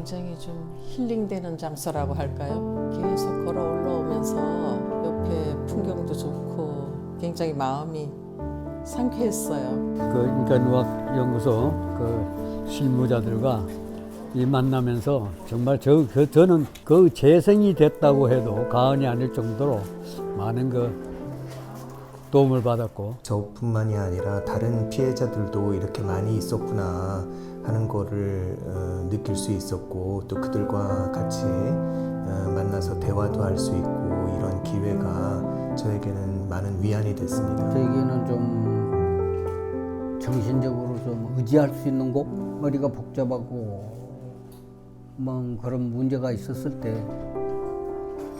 굉장히 좀 힐링되는 장소라고 할까요? 계속 걸어 올라오면서 옆에 풍경도 좋고 굉장히 마음이 상쾌했어요. 그 인간의학연구소 그 실무자들과 이 만나면서 정말 저, 그, 저는 그 재생이 됐다고 해도 과언이 아닐 정도로 많은 그 도움을 받았고 저뿐만이 아니라 다른 피해자들도 이렇게 많이 있었구나 하는 거를 어, 느낄 수 있었고 또 그들과 같이 어, 만나서 대화도 할 수 있고 이런 기회가 저에게는 많은 위안이 됐습니다. 저에게는 좀 정신적으로 좀 의지할 수 있는 곳 머리가 복잡하고 뭐 그런 문제가 있었을 때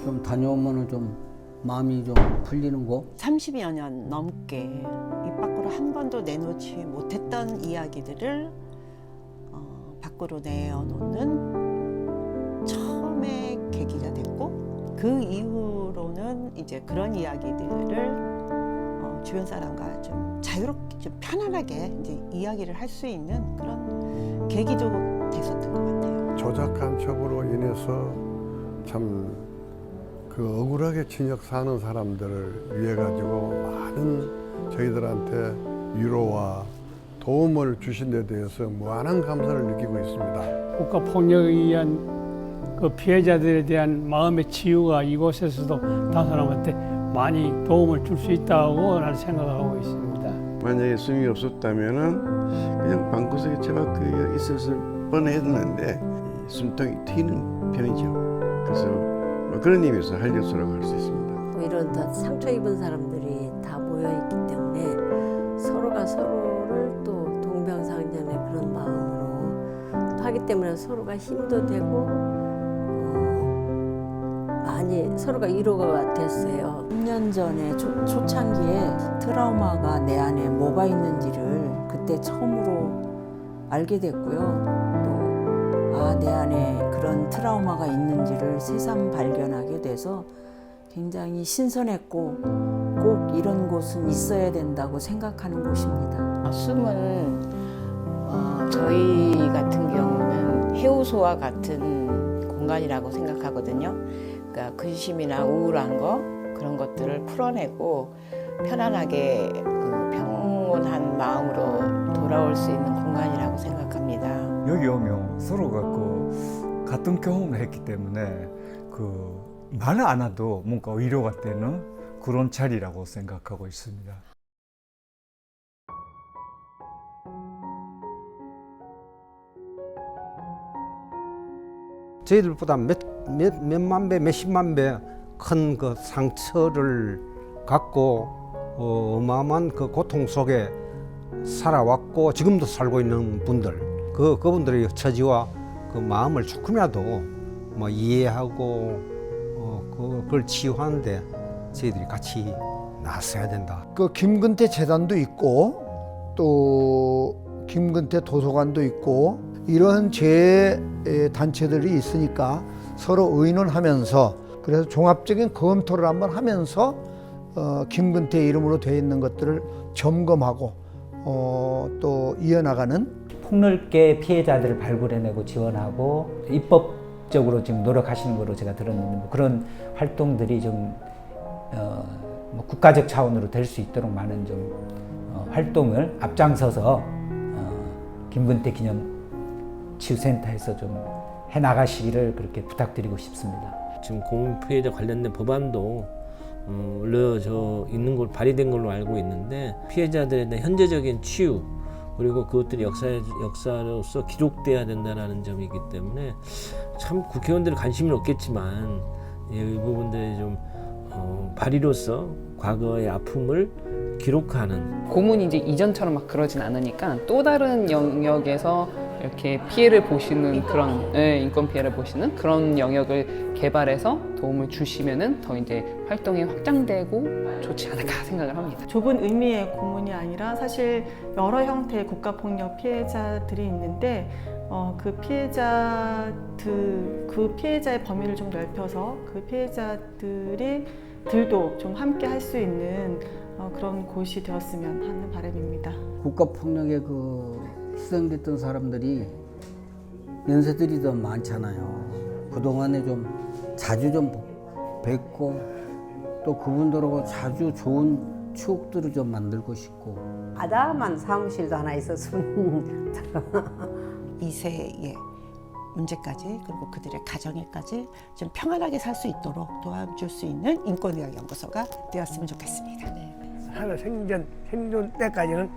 좀 다녀오면은 좀 마음이 좀 풀리는 곳 30여 년 넘게 입 밖으로 한 번도 내놓지 못했던 이야기들을 어, 밖으로 내어놓는 처음의 계기가 됐고 그 이후로는 이제 그런 이야기들을 어, 주변 사람과 좀 자유롭게 좀 편안하게 이제 이야기를 할 수 있는 그런 계기도 됐었던 것 같아요. 조작 간첩으로 인해서 참 그 억울하게 진역 사는 사람들을 위해 가지고 많은 저희들한테 위로와 도움을 주신 데 대해서 무한한 감사를 느끼고 있습니다. 국가 폭력에 의한 그 피해자들에 대한 마음의 치유가 이곳에서도 다른 사람한테 많이 도움을 줄 수 있다고 나는 생각하고 있습니다. 만약에 숨이 없었다면은 그냥 방구석에 처박혀 있었을 뻔했는데 숨통이 튀는 편이죠. 그래서 뭐 그런 의미에서 활력소라고 할 수 있습니다. 뭐 이런 더 상처 입은 사람들이 다 모여 있기 때문에 서로가 서로를 또 동병상련의 그런 마음으로 또 하기 때문에 서로가 힘도 되고 어, 많이 서로가 위로가 됐어요. 10년 전에 초, 초창기에 트라우마가 내 안에 뭐가 있는지를 그때 처음으로 알게 됐고요. 또, 아, 그런 트라우마가 있는지를 새삼 발견하게 돼서 굉장히 신선했고 꼭 이런 곳은 있어야 된다고 생각하는 곳입니다. 숨은 어, 저희 같은 경우는 해우소와 같은 공간이라고 생각하거든요. 그러니까 근심이나 우울한 거 그런 것들을 풀어내고 편안하게 그 평온한 마음으로 돌아올 수 있는 공간이라고 생각합니다. 여기 오면 서로가 그 같은 경험을 했기 때문에 그말안 해도 뭔가 위로가 되는 그런 자리라고 생각하고 있습니다. 저희들보다 몇, 몇, 몇만 배, 몇십만 배 큰 그 상처를 갖고 어, 어마어마한 그 고통 속에 살아왔고 지금도 살고 있는 분들 그 그분들의 처지와 그 마음을 조금이라도 뭐 이해하고 어, 그- 그걸 치유하는데 저희들이 같이 나서야 된다. 그 김근태 재단도 있고 또 김근태 도서관도 있고 이런 재 단체들이 있으니까 서로 의논하면서 그래서 종합적인 검토를 한번 하면서 어, 김근태 이름으로 되어 있는 것들을 점검하고 어, 또 이어나가는 폭넓게 피해자들을 발굴해내고 지원하고 입법적으로 지금 노력하시는 거로 제가 들었는데 뭐 그런 활동들이 좀 어, 뭐 국가적 차원으로 될 수 있도록 많은 좀 어, 활동을 앞장서서 어, 김근태 기념 치유센터에서 좀 해나가시기를 그렇게 부탁드리고 싶습니다. 지금 고문 피해자 관련된 법안도 어, 올려져 있는 걸 발의된 걸로 알고 있는데 피해자들에 대한 현재적인 치유 그리고 그것들이 역사 역사로서 기록돼야 된다라는 점이기 때문에 참 국회의원들은 관심은 없겠지만 이 부분들이 좀 어, 발의로서 과거의 아픔을 기록하는 고문이 이제 이전처럼 막 그러진 않으니까 또 다른 영역에서 이렇게 피해를 보시는 그런 예, 인권 피해를 보시는 그런 영역을 개발해서 도움을 주시면은 더 이제 활동이 확장되고 좋지 않을까 생각을 합니다. 좁은 의미의 고문이 아니라 사실 여러 형태의 국가폭력 피해자들이 있는데 어, 그 피해자들 그 피해자의 범위를 좀 넓혀서 그 피해자들이 들도 좀 함께 할 수 있는 어, 그런 곳이 되었으면 하는 바람입니다. 국가폭력에 그 희생됐던 사람들이 연세들이 더 많잖아요. 그동안에 좀 자주 좀 뵙고 또 그분들하고 자주 좋은 추억들을 좀 만들고 싶고 아담한 사무실도 하나 있었으면 2세의 문제까지 그리고 그들의 가정일까지 좀 평안하게 살 수 있도록 도와줄 수 있는 인권의학 연구소가 되었으면 좋겠습니다. 하나 생전 생존 때까지는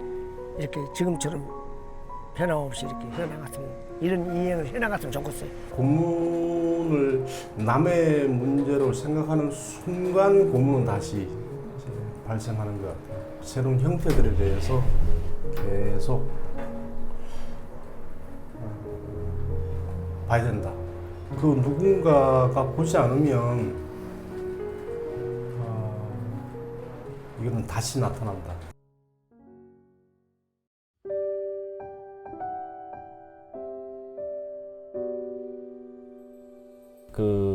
이렇게 지금처럼 변함없이 이렇게 해나갔으면 이런 이행을 해나갔으면 좋겠어요. 고문을 남의 문제로 생각하는 순간 고문은 다시 발생하는 것 같아요. 새로운 형태들에 대해서 계속 어, 봐야 된다. 그 누군가가 보지 않으면 어, 이거는 다시 나타난다.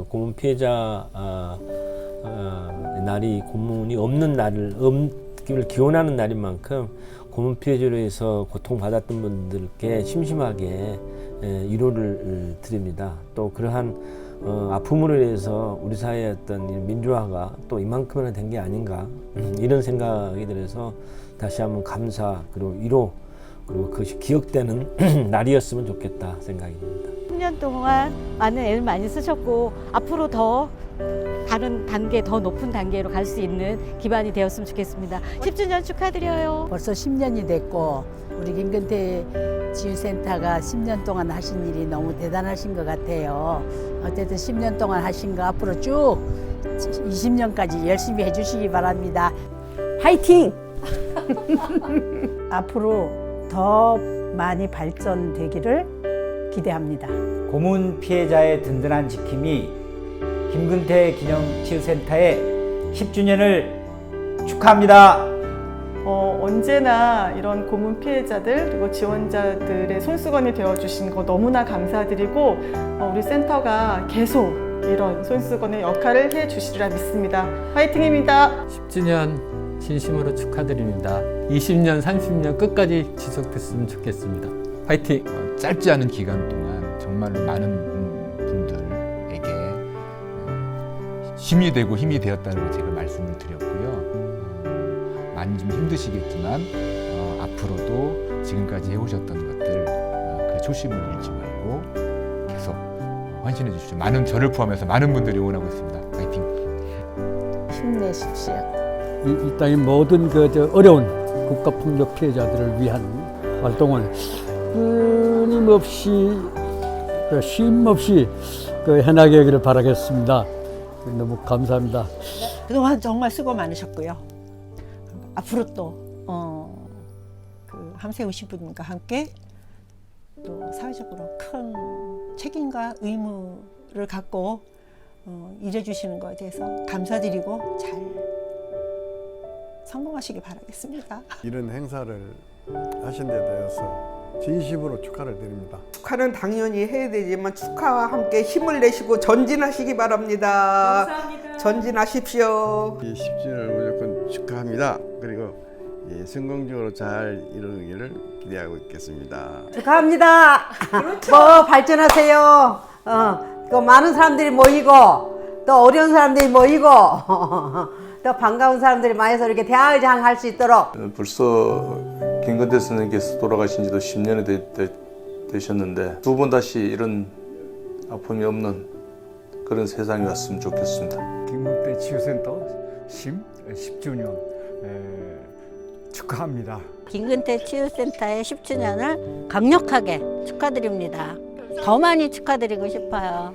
고문 피해자 아, 아, 날이 고문이 없는 날을 없기를 기원하는 날인 만큼 고문 피해자로 해서 고통받았던 분들께 심심하게 예, 위로를 드립니다. 또 그러한 어, 아픔으로 인해서 우리 사회의 어떤 이 민주화가 또 이만큼이나 된 게 아닌가 음, 이런 생각이 들어서 다시 한번 감사 그리고 위로 그리고 그것이 기억되는 날이었으면 좋겠다 생각이 듭니다. 10년 동안 많은 애를 많이 쓰셨고 앞으로 더 다른 단계 더 높은 단계로 갈 수 있는 기반이 되었으면 좋겠습니다. 10주년 축하드려요. 벌써 10년이 됐고 우리 김근태 지유센터가 10년 동안 하신 일이 너무 대단하신 것 같아요. 어쨌든 10년 동안 하신 거 앞으로 쭉 20년까지 열심히 해주시기 바랍니다. 화이팅! 앞으로 더 많이 발전되기를 기대합니다. 고문 피해자의 든든한 지킴이 김근태 기념치유센터의 10주년을 축하합니다. 어, 언제나 이런 고문 피해자들 그리고 지원자들의 손수건이 되어주신 거 너무나 감사드리고 어, 우리 센터가 계속 이런 손수건의 역할을 해주시리라 믿습니다. 화이팅입니다. 10주년 진심으로 축하드립니다. 20년, 30년 끝까지 지속됐으면 좋겠습니다. 파이팅! 어, 짧지 않은 기간 동안 정말로 많은 분들에게 힘이 되고 힘이 되었다는 걸 제가 말씀을 드렸고요. 어, 많이 좀 힘드시겠지만 어, 앞으로도 지금까지 해오셨던 것들 어, 그 초심을 잃지 말고 계속 헌신해 주십시오. 많은 저를 포함해서 많은 분들이 응원하고 있습니다. 파이팅! 힘내십시오. 이, 이 땅의 모든 그저 어려운 국가 폭력 피해자들을 위한 활동을 끊임없이 그 쉼 없이 그 해나가기를 바라겠습니다. 너무 감사합니다. 그동안 정말 수고 많으셨고요. 앞으로 또 어, 그 함세우 신부님과 함께 또 사회적으로 큰 책임과 의무를 갖고 어, 일해주시는 것에 대해서 감사드리고 잘 성공하시기 바라겠습니다. 이런 행사를 하신 데 대해서 진심으로 축하를 드립니다. 축하는 당연히 해야 되지만 축하와 함께 힘을 내시고 전진하시기 바랍니다. 전진하십시오. 이 10주년을 무조건 축하합니다. 그리고 예, 성공적으로 잘 이루기를 기대하고 있겠습니다. 축하합니다. 뭐 발전하세요. 어, 그 많은 사람들이 모이고 또 어려운 사람들이 모이고 또 반가운 사람들이 모여서 이렇게 대화의장 할 수 있도록 벌써 김건태 선생님께서 돌아가신 지도 10년이 되, 되, 되 셨는데 두 번 다시 이런 아픔이 없는 그런 세상이 왔으면 좋겠습니다. 김문태 치유센터 심 10 주년 축하합니다. 김근태 치유센터의 10주년을 강력하게 축하드립니다. 더 많이 축하드리고 싶어요.